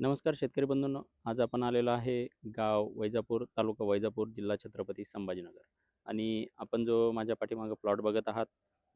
नमस्कार शेतकरी बंधूंनो. आज आपण आलेलो आहे गाव वैजापूर तालुका वैजापूर जिल्हा छत्रपती संभाजीनगर. आणि आपण जो माझ्या पाठीमागं प्लॉट बघत आहात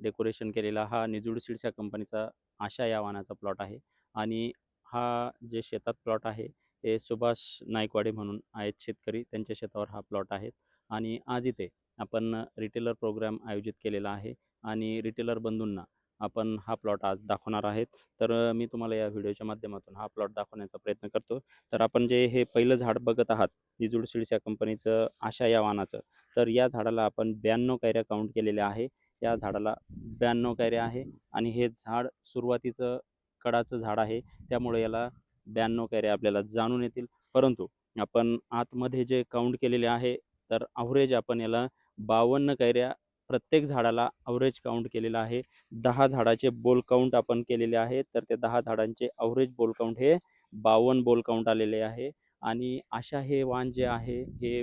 डेकोरेशन केलेला हा निजूड सीड्स या कंपनीचा आशा या वाहनाचा प्लॉट आहे. आणि हा जे शेतात प्लॉट आहे हे सुभाष नायकवाडे म्हणून आहेत शेतकरी. त्यांच्या शेतावर हा प्लॉट आहे. आणि आज इथे आपण रिटेलर प्रोग्राम आयोजित केलेला आहे. आणि रिटेलर बंधूंना आपण हा प्लॉट आज दाखवणार आहेत. तर मी तुम्हाला या व्हिडिओच्या माध्यमातून हा प्लॉट दाखवण्याचा प्रयत्न करतो. तर आपण जे हे पहिलं झाड बघत आहात निजूड सीड्स या कंपनीचं आशा या वाहनाचं तर या झाडाला आपण ब्याण्णव कैऱ्या काउंट केलेल्या आहे. या झाडाला ब्याण्णव कैऱ्या आहे आणि हे झाड सुरुवातीचं कडाचं झाड आहे. त्यामुळे याला ब्याण्णव कैऱ्या आपल्याला जाणून येतील. परंतु आपण आतमध्ये जे काउंट केलेले आहे तर अव्हरेज आपण याला बावन्न कैऱ्या प्रत्येक झाडाला अवरेज काउंट केलेला आहे. दहा झाडाचे बोल काउंट आपण केलेले आहे. तर ते दहा झाडांचे अवरेज बोल काउंट हे बावन्न बोल काउंट आलेले आहे. आणि अशा हे वाण जे आहे हे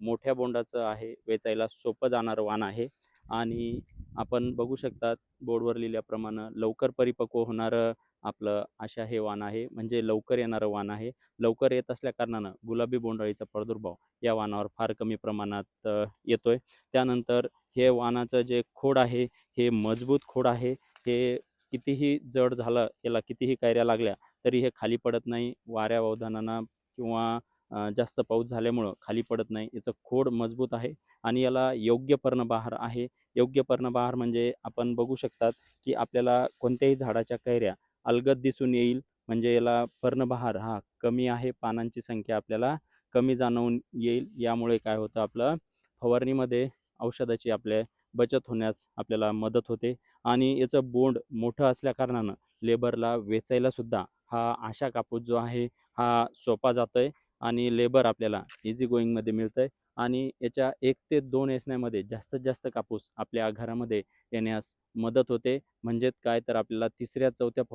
मोठ्या बोंडाचं आहे वेचायला सोपं जाणारं वाण आहे. आणि आपण बघू शकतात बोर्डवर लिहिल्याप्रमाणे लवकर परिपक्व होणारं आपलं आशा हे वाण आहे. म्हणजे लवकर येणारं वाण आहे. लवकर येत असल्या कारणानं गुलाबी बोंडाळीचा प्रादुर्भाव या वाणावर फार कमी प्रमाणात येतोय. त्यानंतर हे वाहनाचं जे खोड आहे हे मजबूत खोड आहे. हे कितीही जड झालं याला कितीही कैऱ्या लागल्या तरी हे खाली पडत नाही. वाऱ्या अवधानानं किंवा जास्त पाऊस झाल्यामुळं खाली पडत नाही. याचं खोड मजबूत आहे आणि याला योग्य पर्णबहार आहे. योग्य पर्णबहार म्हणजे आपण बघू शकतात की आपल्याला कोणत्याही झाडाच्या कैऱ्या अलगद दिसून येईल. म्हणजे याला पर्णबहार हा कमी आहे. पानांची संख्या आपल्याला कमी जाणवून येईल. यामुळे काय होतं आपलं फवारणीमध्ये औषधाची आपल्या बचत होण्यास आपल्याला मदत होते. आणि याचं बोंड मोठं असल्याकारणानं लेबरला वेचायलासुद्धा हा आशा कापूस जो आहे हा सोपा जातो आहे आणि लेबर आपल्याला इझी गोईंगमध्ये मिळतं आहे आणि याच्या एक ते दोन वेचण्यामध्ये जास्तीत जास्त कापूस आपल्या घरामध्ये येण्यास मदत होते. म्हणजेच काय? तर आपल्याला तिसऱ्या चौथ्या फ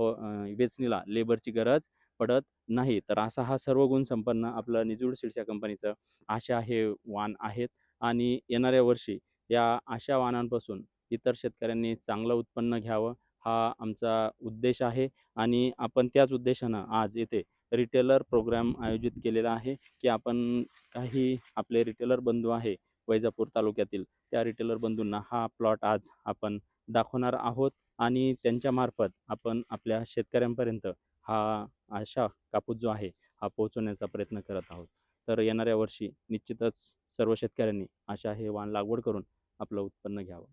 वेचणीला लेबरची गरज पडत नाही. तर असा हा सर्व गुण संपन्न आपलं निजूड शिडशा कंपनीचं आशा हे वाण आहेत. आणि येणाऱ्या वर्षी या अशा वाहनांपासून इतर शेतकऱ्यांनी चांगलं उत्पन्न घ्यावं हा आमचा उद्देश आहे. आणि आपण त्याच उद्देशानं आज येथे रिटेलर प्रोग्राम आयोजित केलेला आहे की आपण काही आपले रिटेलर बंधू आहे वैजापूर तालुक्यातील त्या रिटेलर बंधूंना हा प्लॉट आज आपण दाखवणार आहोत आणि त्यांच्यामार्फत आपण आपल्या शेतकऱ्यांपर्यंत हा अशा कापूस जो आहे हा पोहोचवण्याचा प्रयत्न करत आहोत. तर येणाऱ्या वर्षी निश्चितच सर्व शेतकऱ्यांनी अशा हे वाण लागवड करून आपलं उत्पन्न घ्यावं.